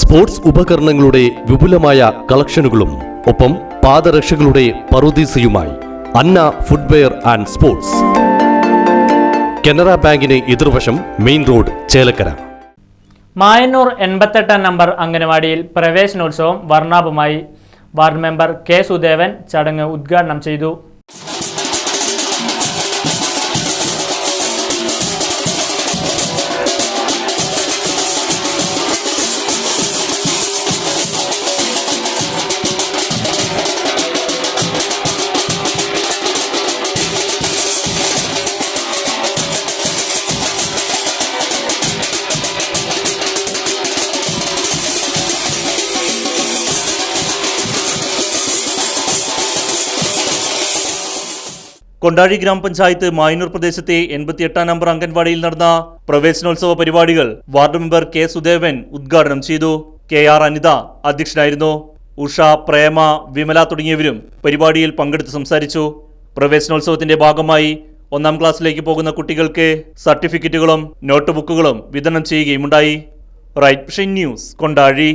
Sports ഉപകരണങ്ങളുടെ വിപുലമായ കളക്ഷനുകളും ഒപ്പം പാദരക്ഷകളുടെ പറുദീസയുമായി Anna footwear and sports. Canara ബാങ്കിന് എതിർവശം മെയിൻ റോഡ് ചേലക്കര. മായന്നൂർ എൺപത്തെട്ടാം നമ്പർ അംഗനവാടിയിൽ പ്രവേശനോത്സവം വർണാഭമായി. വാർഡ് മെമ്പർ കെ സുദേവൻ ചടങ്ങ് ഉദ്ഘാടനം ചെയ്തു. കൊണ്ടാഴി ഗ്രാമപഞ്ചായത്ത് മായനൂർ പ്രദേശത്തെ എൺപത്തിയെട്ടാം നമ്പർ അംഗൻവാടിയിൽ നടന്ന പ്രവേശനോത്സവ പരിപാടികൾ വാർഡ് മെമ്പർ കെ സുദേവൻ ഉദ്ഘാടനം ചെയ്തു. കെ ആർ അനിത അധ്യക്ഷനായിരുന്നു. ഉഷ പ്രേമ വിമല തുടങ്ങിയവരും പരിപാടിയിൽ പങ്കെടുത്ത് സംസാരിച്ചു. പ്രവേശനോത്സവത്തിന്റെ ഭാഗമായി ഒന്നാം ക്ലാസ്സിലേക്ക് പോകുന്ന കുട്ടികൾക്ക് സർട്ടിഫിക്കറ്റുകളും നോട്ട് ബുക്കുകളും വിതരണം ചെയ്യുകയുമുണ്ടായി. Right news Kondazhy.